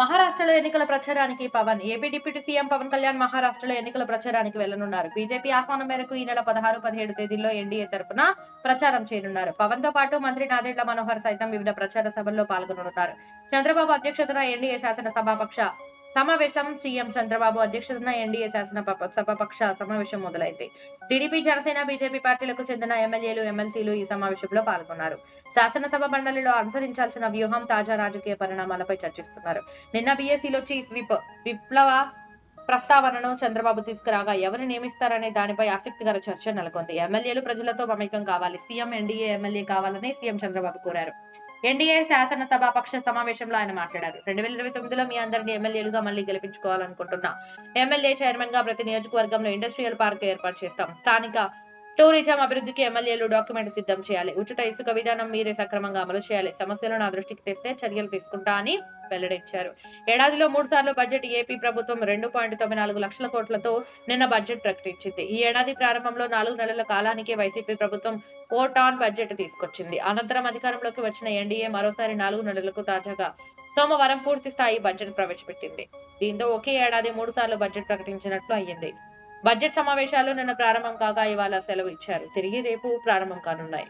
మహారాష్ట్రలో ఎన్నికల ప్రచారానికి Pawan AP deputy CM Pawan Kalyan మహారాష్ట్రలో ఎన్నికల ప్రచారానికి వెళ్ళనున్నారు బీజేపీ ఆహ్వానం మేరకు ఈ నెల పదహారు పదిహేడు తేదీల్లో ఎన్డీఏ తరఫున ప్రచారం చేయనున్నారు. పవన్తో పాటు మంత్రి నాదెండ్ల మనోహర్ సైతం వివిధ ప్రచార సభల్లో పాల్గొననున్నారు. చంద్రబాబు అధ్యక్షతన ఎన్డీఏ శాసనసభాపక్ష సమావేశం సీఎం చంద్రబాబు అధ్యక్షతన ఎన్డీఏ శాసన సభాపక్ష సమావేశం మొదలైంది. టీడీపీ జనసేన బీజేపీ పార్టీలకు చెందిన ఎమ్మెల్యేలు ఎమ్మెల్సీలు ఈ సమావేశంలో పాల్గొన్నారు. శాసనసభ మండలిలో అనుసరించాల్సిన వ్యూహం తాజా రాజకీయ పరిణామాలపై చర్చిస్తున్నారు. నిన్న బీఎస్సీలో చీఫ్ విప్ విప్లవ ప్రస్తావనను చంద్రబాబు తీసుకురాగా ఎవరు నియమిస్తారనే దానిపై ఆసక్తికర చర్చ నెలకొంది. ఎమ్మెల్యేలు ప్రజలతో మమేకం కావాలి. సీఎం ఎన్డీఏ ఎమ్మెల్యే కావాలని సీఎం చంద్రబాబు కోరారు. ఎన్డీఏ శాసనసభ పక్ష సమావేశంలో ఆయన మాట్లాడారు. రెండు వేల ఇరవై తొమ్మిదిలో మీ అందరినీ ఎమ్మెల్యేలుగా మళ్ళీ గెలిపించుకోవాలనుకుంటున్నా. ఎమ్మెల్యే చైర్మన్గా ప్రతి నియోజకవర్గంలో ఇండస్ట్రియల్ పార్క్ ఏర్పాటు చేస్తాం. స్థానిక టూరిజం అభివృద్ధికి ఎమ్మెల్యేలు డాక్యుమెంట్ సిద్ధం చేయాలి. ఉచిత ఇసుక విధానం మీరే సక్రమంగా అమలు చేయాలి. సమస్యలు నా దృష్టికి తెస్తే చర్యలు తీసుకుంటా అని వెల్లడించారు. ఏడాదిలో మూడు సార్లు బడ్జెట్ ఏపీ ప్రభుత్వం రెండు పాయింట్ తొమ్మిది నాలుగు లక్షల కోట్లతో నిన్న బడ్జెట్ ప్రకటించింది. ఈ ఏడాది ప్రారంభంలో నాలుగు నెలల కాలానికే వైసీపీ ప్రభుత్వం ఓట్ ఆన్ బడ్జెట్ తీసుకొచ్చింది. అనంతరం అధికారంలోకి వచ్చిన ఎన్డీఏ మరోసారి నాలుగు నెలలకు తాజాగా సోమవారం పూర్తి స్థాయి బడ్జెట్ ప్రవేశపెట్టింది. దీంతో ఒకే ఏడాది మూడు సార్లు బడ్జెట్ ప్రకటించినట్లు అయ్యింది. బడ్జెట్ సమావేశాలు నిన్న ప్రారంభం కాగా ఇవాళ సెలవు ఇచ్చారు. తిరిగి రేపు ప్రారంభం కానున్నాయి.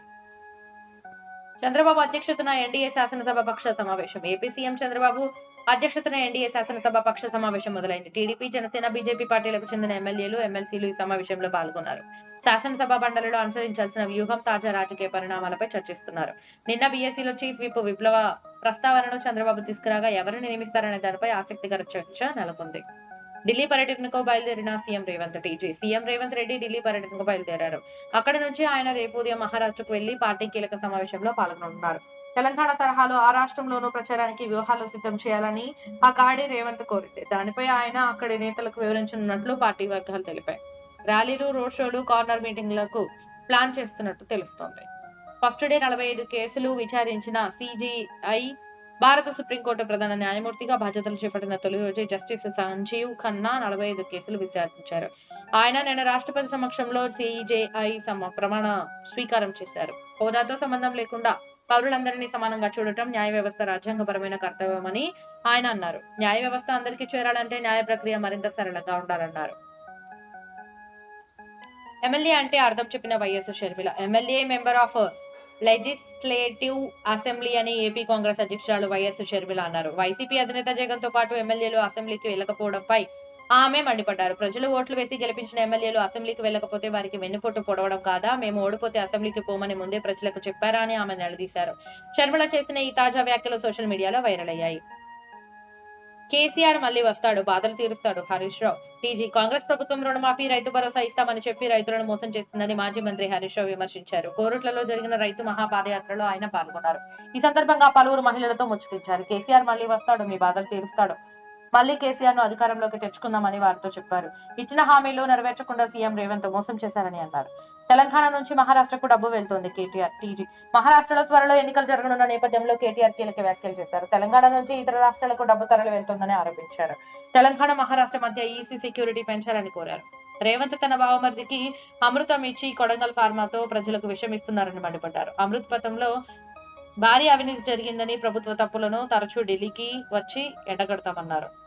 చంద్రబాబు అధ్యక్షతన ఎన్డీఏ శాసనసభ పక్ష సమావేశం. ఏపీ సీఎం చంద్రబాబు అధ్యక్షతన ఎన్డీఏ శాసనసభ పక్ష సమావేశం మొదలైంది. టీడీపీ జనసేన బీజేపీ పార్టీలకు చెందిన ఎమ్మెల్యేలు ఎమ్మెల్సీలు ఈ సమావేశంలో పాల్గొన్నారు. శాసనసభ మండలిలో అనుసరించాల్సిన వ్యూహం తాజా రాజకీయ పరిణామాలపై చర్చిస్తున్నారు. నిన్న బీఎస్సీలో చీఫ్ విప్ విప్లవ ప్రస్తావనను చంద్రబాబు తీసుకురాగా ఎవరిని నియమిస్తారనే దానిపై ఆసక్తికర చర్చ నెలకొంది. ఢిల్లీ పర్యటనకు బయలుదేరిన సీఎం రేవంత్ రెడ్డి సీఎం రేవంత్ రెడ్డి ఢిల్లీ పర్యటనకు బయలుదేరారు. అక్కడి నుంచి ఆయన రేపు ఉదయం మహారాష్ట్రకు వెళ్ళి పార్టీ కీలక సమావేశంలో పాల్గొనున్నారు. తెలంగాణ తరహాలో ఆ రాష్ట్రంలోనూ ప్రచారానికి వ్యూహాలు సిద్ధం చేయాలని ఆ గాడి రేవంత్ కోరింది. దానిపై ఆయన అక్కడి నేతలకు వివరించనున్నట్లు పార్టీ వర్గాలు తెలిపాయి. ర్యాలీలు రోడ్ షోలు కార్నర్ మీటింగ్లకు ప్లాన్ చేస్తున్నట్టు తెలుస్తోంది. ఫస్ట్ డే నలభై ఐదు కేసులు విచారించిన సిజిఐ భారత సుప్రీంకోర్టు ప్రధాన న్యాయమూర్తిగా బాధ్యతలు చేపట్టిన తొలి రోజే జస్టిస్ సంజీవ్ ఖన్నా నలభై ఐదు కేసులు విచారించారు. ఆయన నిన్న రాష్ట్రపతి సమక్షంలో సిజేఐ సమ ప్రమాణ స్వీకారం చేశారు. హోదాతో సంబంధం లేకుండా పౌరులందరినీ సమానంగా చూడటం న్యాయ వ్యవస్థ రాజ్యాంగపరమైన కర్తవ్యమని ఆయన అన్నారు. న్యాయ వ్యవస్థ అందరికీ చేరాలంటే న్యాయ ప్రక్రియ మరింత సరళంగా ఉండాలన్నారు. ఎమ్మెల్యే అంటే అర్థం చెప్పిన YS Sharmila. MLA member of legislative assembly అని ఏపీ కాంగ్రెస్ అధ్యక్షురాలు వైఎస్ షర్మిల అన్నారు. వైసీపీ అధినేత జగన్తో పాటు ఎమ్మెల్యేలు అసెంబ్లీకి వెళ్ళకపోవడంపై ఆమె మండిపడ్డారు. ప్రజలు ఓట్లు వేసి గెలిపించిన ఎమ్మెల్యేలు అసెంబ్లీకి వెళ్ళకపోతే వారికి వెన్నుపోటు పొడవడం కాదా? మేము ఓడిపోతే అసెంబ్లీకి పోమని ముందే ప్రజలకు చెప్పారా అని ఆమె నిలదీశారు. షర్మిల చేసిన ఈ తాజా వ్యాఖ్యలు సోషల్ మీడియాలో వైరల్ అయ్యాయి. కేసీఆర్ మళ్ళీ వస్తాడు బాధలు తీరుస్తాడు. హరీష్ రావు టీజీ కాంగ్రెస్ ప్రభుత్వం రుణమాఫీ రైతు భరోసా ఇస్తామని చెప్పి రైతులను మోసం చేస్తుందని మాజీ మంత్రి హరీష్ రావు విమర్శించారు. కోరుట్లలో జరిగిన రైతు మహాపాదయాత్రలో ఆయన పాల్గొన్నారు. ఈ సందర్భంగా పలువురు మహిళలతో ముచ్చటించారు. కేసీఆర్ మళ్ళీ వస్తాడు మీ బాధలు తీరుస్తాడు. మళ్ళీ కేసీఆర్ను అధికారంలోకి తెచ్చుకుందామని వారితో చెప్పారు. ఇచ్చిన హామీలు నెరవేర్చకుండా సీఎం రేవంత్ మోసం చేశారని అన్నారు. తెలంగాణ నుంచి మహారాష్ట్రకు డబ్బు వెళ్తోంది కేటీఆర్ టీజీ. మహారాష్ట్రలో త్వరలో ఎన్నికలు జరగనున్న నేపథ్యంలో కేటీఆర్ కీలక వ్యాఖ్యలు చేశారు. తెలంగాణ నుంచి ఇతర రాష్ట్రాలకు డబ్బు తరలి వెళ్తోందని ఆరోపించారు. తెలంగాణ మహారాష్ట్ర మధ్య ఈసీ సెక్యూరిటీ పెంచాలని కోరారు. రేవంత్ తన బావమరిదికి అమృతం ఇచ్చి కొడంగల్ ఫార్మాతో ప్రజలకు విషం ఇస్తున్నారని మండిపడ్డారు. అమృత్ పథంలో భారీ అవినీతి జరిగిందని ప్రభుత్వ తప్పులను తరచూ ఢిల్లీకి వచ్చి ఎండగడతామన్నారు.